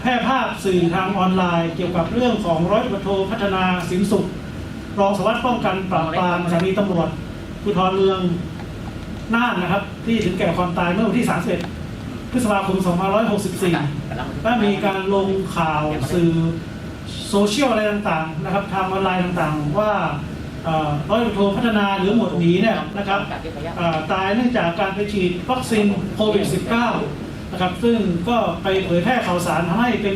แพร่ภาพสื่อทางออนไลน์ เกี่ยวกับเรื่องของร้อยตำรวจโทพัฒนาสินสุข รองสารวัสดิ์ป้องกันปราบปรามสถานีตำรวจภูธรเมืองน่านนะครับ ที่ถึงแก่ความตายเมื่อวันที่ 31 พฤษภาคม 2564และมีการลงข่าวสื่อโซเชียลอะไรต่างๆนะครับทางออนไลน์ต่างๆ ว่าร้อยตำรวจโทพัฒนาหรือหมวดหมีเนี่ยนะครับตายเนื่องจากการไปฉีดวัคซีนโควิด -19 นะครับซึ่งก็ไปเผยแพร่ข่าวสารทำให้เป็น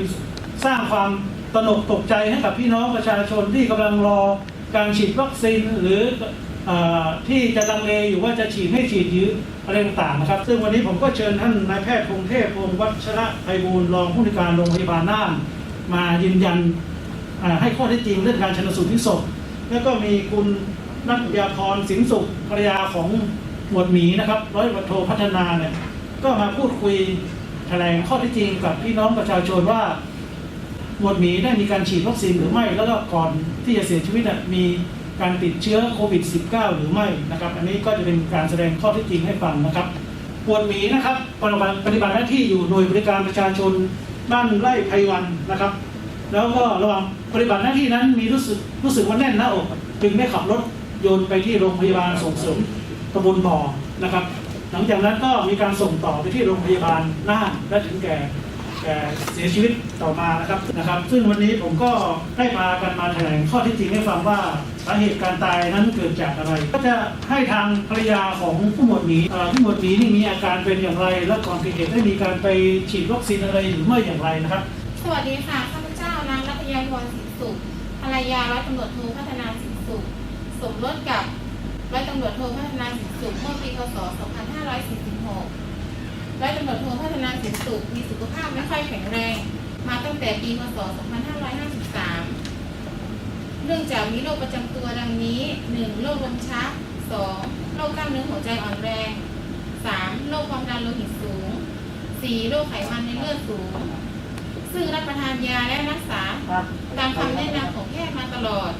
สร้างความตระหนกตกใจให้กับพี่น้องประชาชนที่กำลังรอการฉีดวัคซีนหรืออที่จะลังเลอยู่ว่าจะฉีดไม่ฉีดหรืออะไรต่างๆนะครับ ซึ่งวันนี้ผมก็เชิญท่านนายแพทย์พงเทพพงวัชระไพบูลรองผู้ในวยการโรงพยาบาลน่านมายืนยันให้ข้อเท็จจริงเรื่องการชนสูตรพลิกศพแล้วก็มีคุณนัทยาพรสินสุขภรรยาของหมวดหมีนะครับร้อยตำรวโทพัฒนาเนี่ย ก็มาพูดคุยแถลงข้อเท็จจริงกับพี่น้องประชาชนว่าหมวดหมีได้มีการฉีดวัคซีนหรือไม่ แล้วก็ก่อนที่จะเสียชีวิตมีการติดเชื้อโควิด -19 หรือไม่นะครับ อันนี้ก็จะเป็นการแสดงข้อเท็จจริงให้ฟังนะครับหมวดหมีนะครับปฏิบัติปฏิบัติหน้าที่อยู่หน่วยบริการประชาชนบ้านไร่ไพวันนะครับ แล้วก็ระหว่างปฏิบัติหน้าที่นั้นมีรู้สึกรู้สึกว่าแน่นหน้าอกจึงได้ขับรถโยนไปที่โรงพยาบาลส่งเสริมตำบลบ่อนะครับ หลังจากนั้นก็มีการส่งต่อไปที่โรงพยาบาลน่านและถึงแก่แก่เสียชีวิตต่อมานะครับนะครับ ซึ่งวันนี้ผมก็ได้มากันมาแถลงข้อเที่จริงให้ฟังว่าสาเหตุการตายนั้นเกิดจากอะไร ก็จะให้ทางภรรยาของผู้หมวดหมีผู้หมวดหมีนี่มีอาการเป็นอย่างไร และก่อนเกิดเหตุได้มีการไปฉีดวัคซีนอะไรหรือไม่อย่างไรนะครับ สวัสดีค่ะข้าพเจ้านางรัตยาพรสินสุขภรรยาร้อยตำรวจโทพัฒนาสินสุขสมรสกับ ร้อยตำรวจโทพัฒนาสินสุขเมื่อปีพศ 2546 ร้อยตำรวจโทพัฒนาสินสุขมีสุขภาพไม่ค่อยแข็งแรง มาตั้งแต่ปีพศ 2553 เนื่องจากมีโรคประจำตัวดังนี้ 1. โรคลมชัก 2. โรคกล้ามเนื้อหัวใจอ่อนแรง 3. โรคความดันโลหิตสูง 4. โรคไขมันในเลือดสูง ซึ่งรับประทานยาและรักษาครับตามคำแนะนำของแพทย์มาตลอด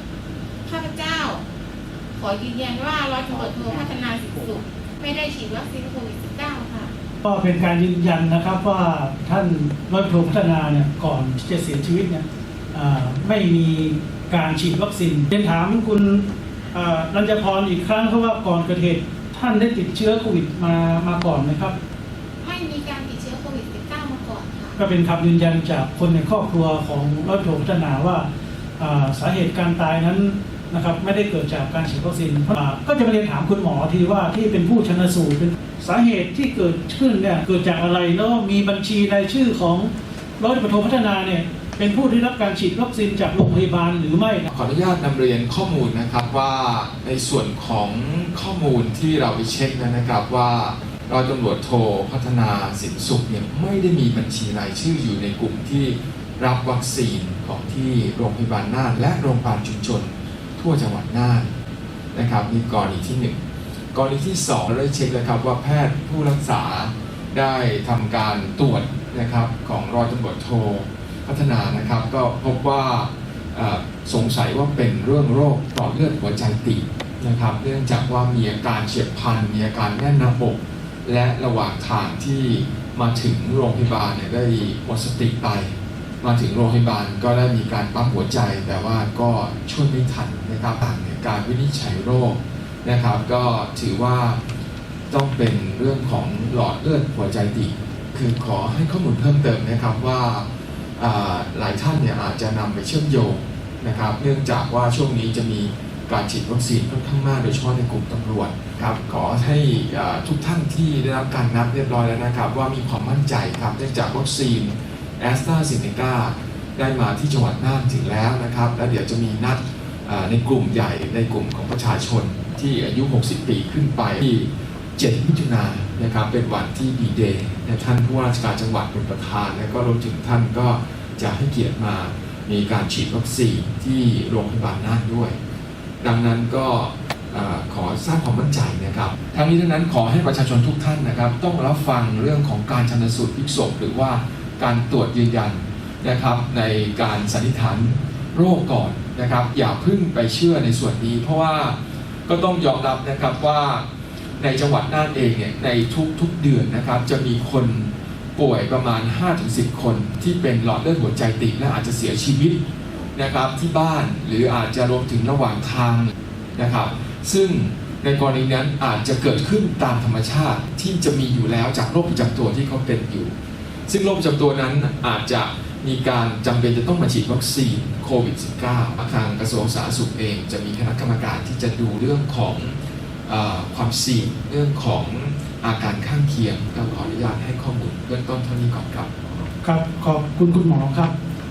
ข้าพเจ้า ขอยืนยันว่าร้อยตำรวจโทพัฒนาสิทธิสุขไม่ได้ฉีดวัคซีนโควิด -19 ค่ะ ก็เป็นการยืนยันนะครับว่าท่านร้อยตำรวจโทพัฒนาเนี่ยก่อนที่จะเสียชีวิตเนี่ยอ่าไม่มีการฉีดวัคซีนเรียนถามคุณอ่ารัญจพรอีกครั้งเพราะว่าก่อนเกิดเหตุท่านได้ติดเชื้อโควิดมามาก่อนไหมครับ ไม่มีการติดเชื้อโควิด -19 มาก่อนค่ะ ก็เป็นคำยืนยันจากคนในครอบครัวของร้อยตำรวจโทพัฒนาว่าอ่าสาเหตุการตายนั้น นะครับไม่ได้เกิดจากการฉีดวัคซีนอ่าก็จะมาเรียนถามคุณหมอทีว่าที่เป็นผู้ชนสูตรเป็นสาเหตุที่เกิดขึ้นเนี่ยเกิดจากอะไรแล้วมีบัญชีรายชื่อของร้อยตำรวจโทพัฒนาเนี่ยเป็นผู้ที่รับการฉีดวัคซีนจากโรงพยาบาลหรือไม่ ขออนุญาตนำเรียนข้อมูลนะครับว่าในส่วนของข้อมูลที่เราไปเช็คนะครับว่าร้อยตำรวจโทพัฒนาสินสุขเนี่ยไม่ได้มีบัญชีรายชื่ออยู่ในกลุ่มที่รับวัคซีนของที่โรงพยาบาลน่านและโรงพยาบาลชุมชน ทั่วจังหวัดน่านนะครับนี่กรณีที่หนึ่งกรณีที่สองเราได้เช็คแล้วครับว่าแพทย์ผู้รักษาได้ทำการตรวจนะครับของรอยตำรวจโทพัฒนานะครับ ก็พบว่าสงสัยว่าเป็นเรื่องโรคหลอดเลือดหัวใจตีบนะครับ เนื่องจากว่ามีอาการเฉียบพลันมีอาการแน่นหน้าอกและระหว่างทางที่มาถึงโรงพยาบาลเนี่ยได้หมดสติไป มาถึงโรงพยาบาลก็ได้มีการปั๊มหัวใจ แต่ว่าก็ช่วยไม่ทันนะครับต่างในการวินิจฉัยโรคนะครับ ก็ถือว่าต้องเป็นเรื่องของหลอดเลือดหัวใจตีบคือขอให้ข้อมูลเพิ่มเติมนะครับว่าหลายท่านเนี่ยอาจจะนำไปเชื่อมโยงนะครับ เนื่องจากว่าช่วงนี้จะมีการฉีดวัคซีนค่อนข้างมากโดยเฉพาะในกลุ่มตำรวจครับขอให้อ่าทุกท่านที่ได้รับการนัดเรียบร้อยแล้วนะครับ ว่ามีความมั่นใจครับเนื่องจากวัคซีน แอสตราเซเนกาได้มาที่จังหวัดน่านถึงแล้วนะครับ แล้วเดี๋ยวจะมีนัดในกลุ่มใหญ่ในกลุ่มของประชาชนที่อายุ 60 ปีขึ้นไปที่ 7 มิถุนายนนะครับเป็นวันที่ดีเดย์ท่านผู้ว่าราชการจังหวัดเป็นประธาน และก็รวมถึงท่านก็จะให้เกียรติมามีการฉีดวัคซีนที่โรงพยาบาลน่านด้วย ดังนั้นก็ขอสร้างความมั่นใจนะครับ ทั้งนี้ทั้งนั้นขอให้ประชาชนทุกท่านนะครับ ต้องรับฟังเรื่องของการชันสูตรพิกศพหรือว่า การตรวจยืนยันนะครับในการสันนิษฐานโรคก่อนนะครับ อย่าเพึ่งไปเชื่อในส่วนนี้ เพราะว่าก็ต้องยอมรับนะครับว่าในจังหวัดน่านเองเนี่ยในทุกๆเดือนนะครับ จะมีคนป่วยประมาณ 5-10 คนที่เป็นหลอดเลือดหัวใจตีบและอาจจะเสียชีวิตนะครับที่บ้านหรืออาจจะรวมถึงระหว่างทางนะครับ ซึ่งในกรณีนั้นอาจจะเกิดขึ้นตามธรรมชาติที่จะมีอยู่แล้วจากโรคประจำตัวที่เขาเป็นอยู่ ซึ่งโรคประจำตัวนั้นอาจจะมีการจำเป็นจะต้องมาฉีดวัคซีนโควิด -19 ทางกระทรวงสาธารณสุขเอง จะมีคณะกรรมการที่จะดูเรื่องของอความเสี่ยงเรื่องของอาการข้างเคียงเราขออนุญาตให้ข้อมูลเบื้องต้นเท่านี้ก่อนครับ ครับ ขอบคุณคุณหมอครับ